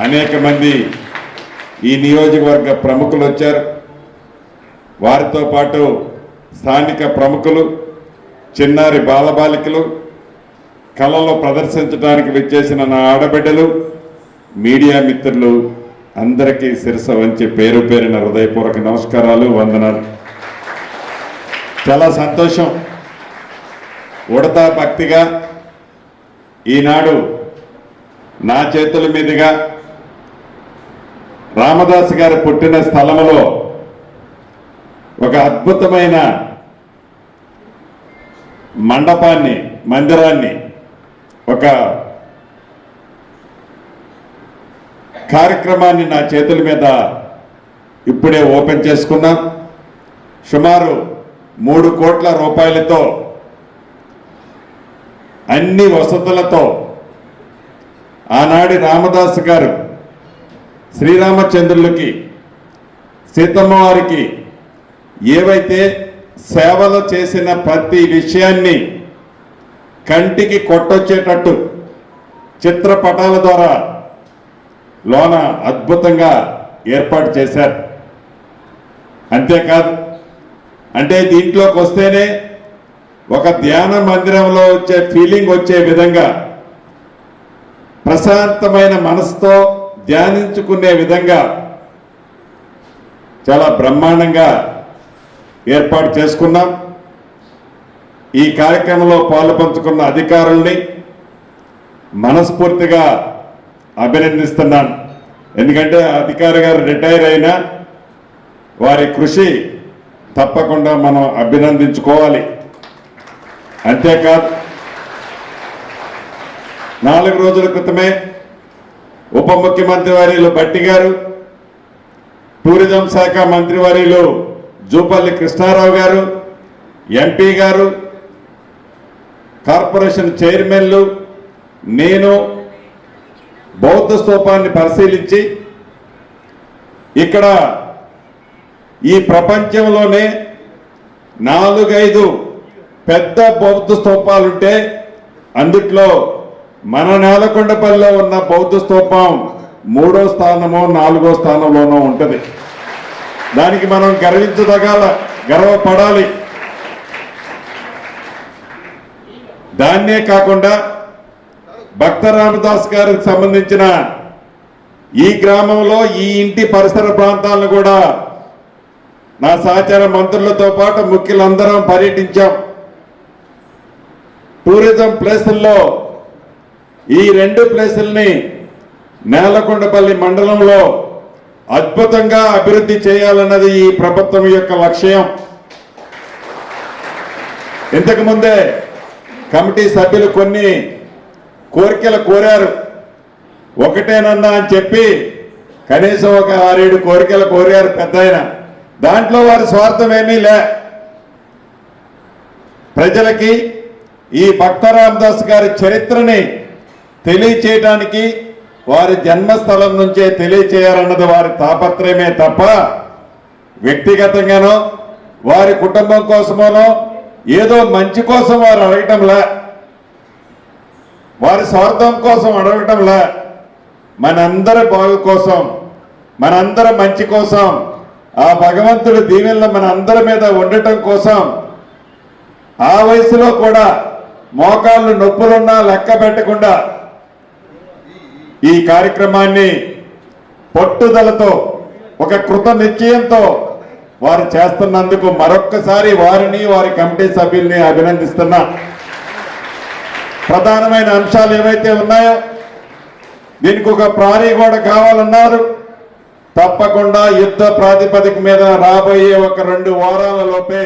అనేక మంది ఈ నియోజకవర్గ ప్రముఖులు వచ్చారు. వారితో పాటు స్థానిక ప్రముఖులు చిన్నారి బాలబాలికలు కళలో ప్రదర్శించడానికి విచ్చేసిన నా ఆడబిడ్డలు మీడియా మిత్రులు అందరికీ శిరస వంచి పేరు పేరిన హృదయపూర్వక నమస్కారాలు వందనాలు. చాలా సంతోషం. ఉడతా భక్తిగా ఈనాడు నా చేతుల మీదుగా రామదాస్ గారు పుట్టిన స్థలములో ఒక అద్భుతమైన మండపాన్ని మందిరాన్ని ఒక కార్యక్రమాన్ని నా చేతుల మీద ఇప్పుడే ఓపెన్ చేసుకున్నాం. సుమారు మూడు కోట్ల రూపాయలతో అన్ని వసతులతో ఆనాడి రామదాస్ గారు శ్రీరామచంద్రులకి సీతమ్మ వారికి ఏవైతే సేవలు చేసిన ప్రతి విషయాన్ని కంటికి కొట్టొచ్చేటట్టు చిత్రపటాల ద్వారా లోన అద్భుతంగా ఏర్పాటు చేశారు. అంతేకాదు అంటే దీంట్లోకి వస్తేనే ఒక ధ్యాన మందిరంలో వచ్చే ఫీలింగ్ వచ్చే విధంగా ప్రశాంతమైన మనసుతో ధ్యానించుకునే విధంగా చాలా బ్రహ్మాండంగా ఏర్పాటు చేసుకున్నాం. ఈ కార్యక్రమంలో పాలు పంచుకున్న అధికారుల్ని మనస్ఫూర్తిగా అభినందిస్తున్నాను ఎందుకంటే అధికారి గారు రిటైర్ అయినా వారి కృషి తప్పకుండా మనం అభినందించుకోవాలి. అంతేకాదు నాలుగు రోజుల క్రితమే ఉప ముఖ్యమంత్రి వర్యులు భట్టి గారు టూరిజం శాఖ మంత్రి వర్యులు జూపల్లి కృష్ణారావు గారు ఎంపీ గారు కార్పొరేషన్ చైర్మన్లు నేను బౌద్ధ స్తూపాన్ని పరిశీలించి ఇక్కడ ఈ ప్రపంచంలోనే నాలుగైదు పెద్ద బౌద్ధ స్తూపాలుంటే అందుట్లో మన నేలకొండపల్లిలో ఉన్న బౌద్ధ స్తూపం మూడో స్థానమో నాలుగో స్థానంలోనో ఉంటుంది. దానికి మనం గర్వించదగాల గర్వపడాలి. దాన్నే కాకుండా భక్త రామదాస్ గారికి సంబంధించిన ఈ గ్రామంలో ఈ ఇంటి పరిసర ప్రాంతాలను కూడా నా సహచార మంత్రులతో పాటు ముఖ్యులందరం పర్యటించాం. టూరిజం ప్లేసుల్లో ఈ రెండు ప్లేసుల్ని నేలకొండపల్లి మండలంలో అద్భుతంగా అభివృద్ధి చేయాలన్నది ఈ ప్రభుత్వం యొక్క లక్ష్యం. ఇంతకు ముందే కమిటీ సభ్యులు కొన్ని కోరికలు కోరారు. ఒకటేనన్నా అని చెప్పి కనీసం ఒక ఆరేడు కోరికలు కోరారు పెద్ద దాంట్లో వారి స్వార్థం ఏమీ లే. ప్రజలకి ఈ భక్త రామదాస్ గారి చరిత్రని తెలియచేయడానికి వారి జన్మస్థలం నుంచే తెలియచేయాలన్నది వారి తాపత్రయమే తప్ప వ్యక్తిగతంగానో వారి కుటుంబం కోసమోనో ఏదో మంచి కోసం వారు అడగటంలా వారి స్వార్థం కోసం అడగటంలా మనందరి బాగు కోసం మనందరి మంచి కోసం ఆ భగవంతుడి దీవెనలు మన అందరి మీద ఉండటం కోసం ఆ వయసులో కూడా మోకాళ్ళు నొప్పులున్నా లెక్క పెట్టకుండా ఈ కార్యక్రమాన్ని పట్టుదలతో ఒక కృత నిశ్చయంతో వారు చేస్తున్నందుకు మరొక్కసారి వారిని వారి కమిటీ సభ్యుల్ని అభినందిస్తున్నా. ప్రధానమైన అంశాలు ఏవైతే ఉన్నాయో దీనికి ఒక ప్రారీ కూడా కావాలన్నారు. తప్పకుండా యుద్ధ ప్రాతిపదిక మీద రాబోయే ఒక రెండు వారాల లోపే